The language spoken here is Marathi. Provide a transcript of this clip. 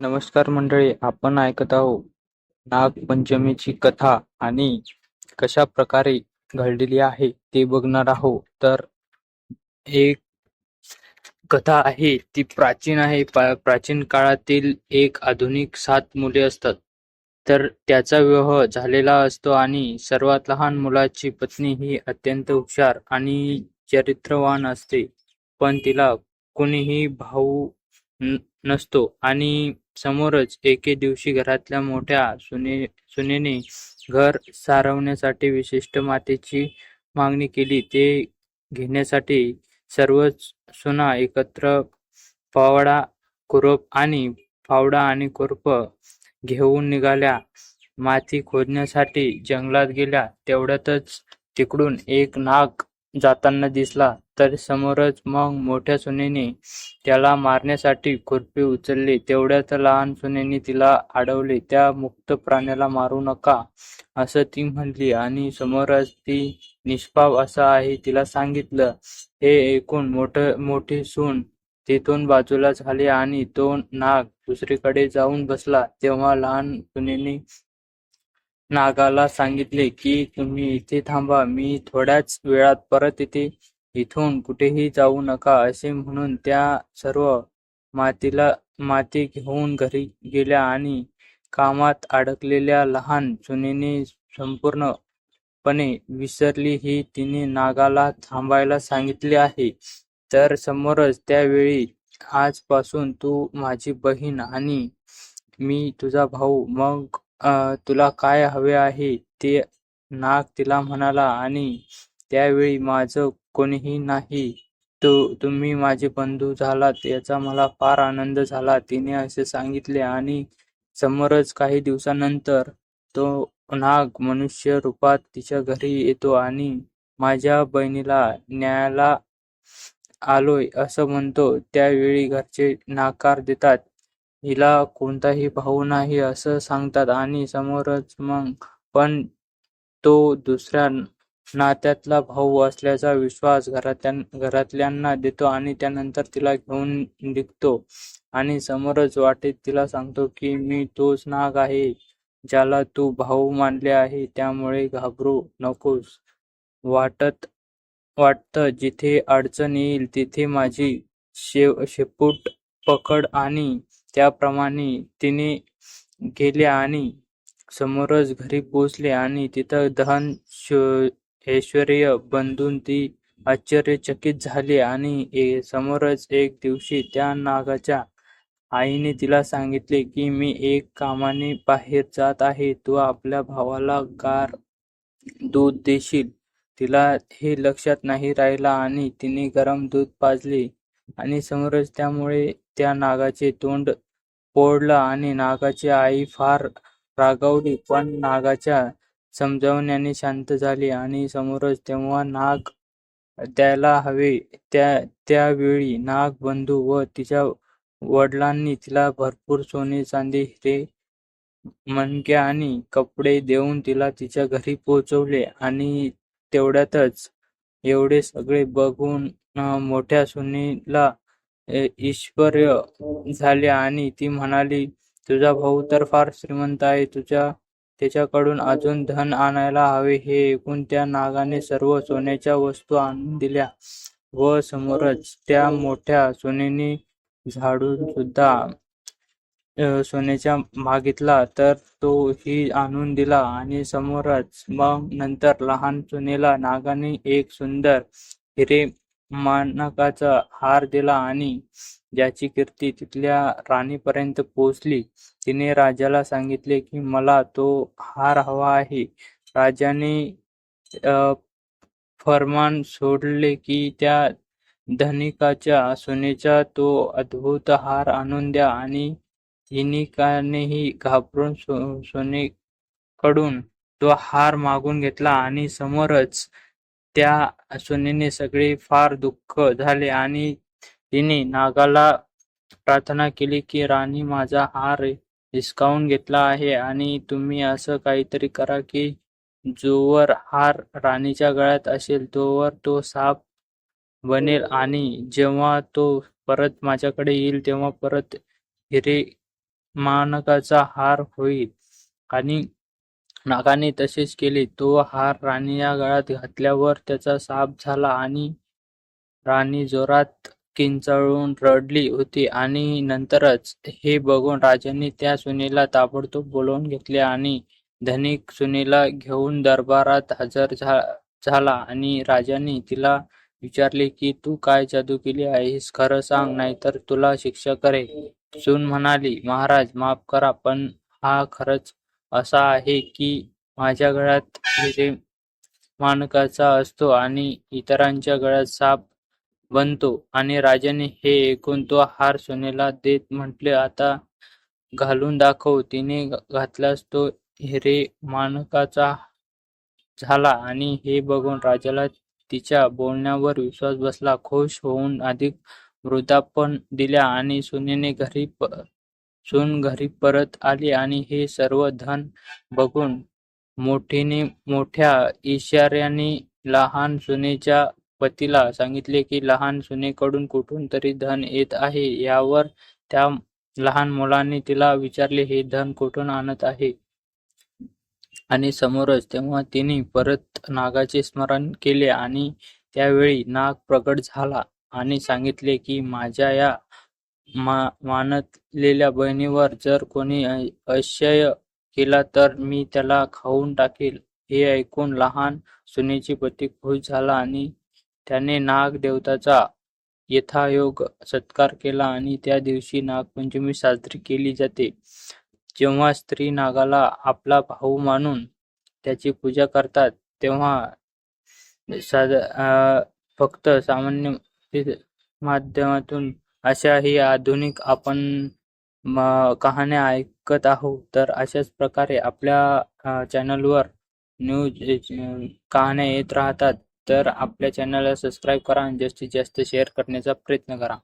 नमस्कार मंडळी आपण ऐकत आहोत नागपंचमीची कथा आणि कशा प्रकारे घडलेली आहे ते बघणार आहोत. तर एक कथा आहे ती प्राचीन आहे. प्राचीन काळातील एक आधुनिक सात मुले असतात. तर त्याचा विवाह झालेला असतो आणि सर्वात लहान मुलाची पत्नी ही अत्यंत हुशार आणि चरित्रवान असते. पण तिला कोणीही भाऊ नसतो आणि समोरच एके दिवशी घरातल्या मोठ्या सुने सुनेने घर सारवण्यासाठी विशिष्ट मातीची मागणी केली. ते घेण्यासाठी सर्वच सुना एकत्र फावडा कुरप आणि फावडा आणि कुरप घेऊन निघाल्या. माती खोदण्यासाठी जंगलात गेल्या. तेवढ्यातच तिकडून एक नाग जाताना दिसला तर समोरच मग मोठ्या सुनेने त्याला मारण्यासाठी खुरपी उचलली. तेवढ्यात लहान सुनेने तिला अडवले. त्या मुक्त प्राण्याला मारू नका असं ती म्हणली आणि समोरच ती निष्पाप असं आहे तिला सांगितलं. हे ऐकून मोठ मोठी सून तिथून बाजूला झाली आणि तो नाग दुसरीकडे जाऊन बसला. तेव्हा लहान सुनेने नागाला सांगितले की तुम्ही इथे थांबा मी थोड्याच वेळात परत येते. इथून कुठेही जाऊ नका असे म्हणून त्या सर्व मातीला माती घेऊन घरी गेल्या आणि कामात अडकलेल्या लहान सुनेने संपूर्णपणे विसरली ही तिने नागाला थांबायला सांगितले आहे. तर समोरच त्यावेळी आजपासून तू माझी बहीण आणि मी तुझा भाऊ. मग तुला काय हवे आहे ते नाग तिला म्हणाला आणि त्यावेळी माझं कोणीही नाही. तो तुम्ही माझे बंधू झालात याचा मला फार आनंद झाला तिने असे सांगितले आणि समोरच काही दिवसानंतर तो नाग मनुष्य रूपात तिच्या घरी येतो आणि माझ्या बहिणीला न्यायाला आलोय असं म्हणतो. त्यावेळी घरचे नाकार देतात. हिला कोणताही भाऊ नाही असं सांगतात आणि समोरच मग पण तो दुसऱ्या नात्यातला भाऊ असल्याचा विश्वास घरातल्यांना देतो आणि त्यानंतर तिला घेऊन निघतो. आणि समोरच वाटेत तिला सांगतो की मी तोच नाग आहे ज्याला तू भाऊ मानले आहे त्यामुळे घाबरू नकोस. वाटत वाटतं जिथे अडचण येईल तिथे माझी शेव शेपूट पकड आणि त्याप्रमाणे तिने गेले आणि समोरच घरी पोचले आणि तिथं धन ऐश्वर्य बंधून ती आश्चर्यचकित झाली आणि समोरच एक दिवशी त्या नागाच्या आईने तिला सांगितले की मी एक कामाने बाहेर जात आहे. तू आपल्या भावाला गार दूध देशील. तिला हे लक्षात नाही राहिला आणि तिने गरम दूध पाजले आणि समोरच त्यामुळे त्या नागाचे तोंड पोळलं आणि नागाची आई फार रागावली पण नागाच्या समजावण्याने शांत झाली आणि समोरच तेव्हा नाग द्यायला हवे त्या त्यावेळी नाग बंधू व तिच्या वडिलांनी तिला भरपूर सोने चांदी हिरे मणके आणि कपडे देऊन तिला तिच्या घरी पोहोचवले आणि तेवढ्यातच एवढे सगळे बघून मोठ्या सुनीला अं, ईश्वर्य झाले आणि ती म्हणाली तुझा भाऊ तर फार श्रीमंत आहे. तुझ्या त्याच्याकडून अजून धन आणायला हवे. हे ऐकून त्या नागाने सर्व सोन्याच्या वस्तू आणून दिल्या व समोरच त्या मोठ्या सुनेने झाडून सुद्धा सोन्याच्या मागितला. तर तो ही आणून दिला आणि समोरच मग नंतर लहान सुनेला नागाने एक सुंदर हिरे मानकाचा हार दिला आणि ज्याची कीर्ती तिथल्या राणीपर्यंत पोहोचली. तिने राजाला सांगितले की मला तो हार हवा आहे. राजाने फरमान सोडले की त्या धनिकाच्या सोनेचा तो अद्भुत हार आणून द्या आणि हिनिकानेही घाबरून सो सोनेकडून तो हार मागून घेतला आणि समोरच त्या सुनेने सगळे फार दुःख झाले आणि तिने नागाला प्रार्थना केली की राणी माझा हार हिसकावून घेतला आहे आणि तुम्ही असं काहीतरी करा की जोवर हार राणीच्या गळ्यात असेल तोवर तो साप बनेल आणि जेव्हा तो परत माझ्याकडे येईल तेव्हा परत हिरे मानकाचा हार होईल आणि नागाने तसेच केले. तो हार राणीच्या गळ्यात घातल्यावर त्याचा साप झाला आणि राणी जोरात किंचाळून रडली होती आणि नंतरच हे बघून राजाने त्या सुनेला ताबडतोब बोलवून घेतले आणि धनिक सुनेला घेऊन दरबारात हजर झा झाला आणि राजाने तिला विचारले की तू काय जादू केली आहेस? खरं सांग नाहीतर तुला शिक्षा करे सून म्हणाली महाराज माफ करा पण हा खरंच असा आहे की माझ्या गळ्यात हिरे माणकाचा असतो आणि इतरांच्या गळ्यात साप बनतो आणि राजाने हे ऐकून तो हार सुनेला देत म्हटले आता घालून दाखव. तिने घातल्यास तो हिरे माणकाचा झाला आणि हे बघून राजाला तिच्या बोलण्यावर विश्वास बसला. खुश होऊन अधिक वृद्धापन दिल्या आणि सुनेने घरी सून घरी परत आली आणि हे सर्व धन बघून मोठीने मोठ्या इशाऱ्याने लहान सुनेच्या पतीला सांगितले की लहान सुनेकडून कुठून तरी धन येत आहे यावर त्या लहान मुलांनी तिला विचारले हे धन कुठून आणत आहे आणि समोरच तेव्हा तिने परत नागाचे स्मरण केले आणि त्यावेळी नाग प्रकट झाला आणि सांगितले की माझ्या या मानलेल्या बहिणीवर जर कोणी अ- अशय केला तर मी त्याला खाऊन टाकेल. हे ऐकून लहान सुनेची पती खुश झाला आणि त्याने नाग देवताचा यथायोग सत्कार केला आणि त्या दिवशी नागपंचमी साजरी केली जाते. जेव्हा स्त्री नागाला आपला भाऊ मानून त्याची पूजा करतात तेव्हा साध फक्त सामान्य माध्यमातून अशा ही आधुनिक आपण कहाण्या ऐकत आहोत. तर अशाच प्रकारे आपल्या चॅनलवर न्यूज कहाण्या येत राहतात. तर आपल्या चॅनलला सबस्क्राईब करा आणि जास्तीत जास्त शेअर करण्याचा प्रयत्न करा.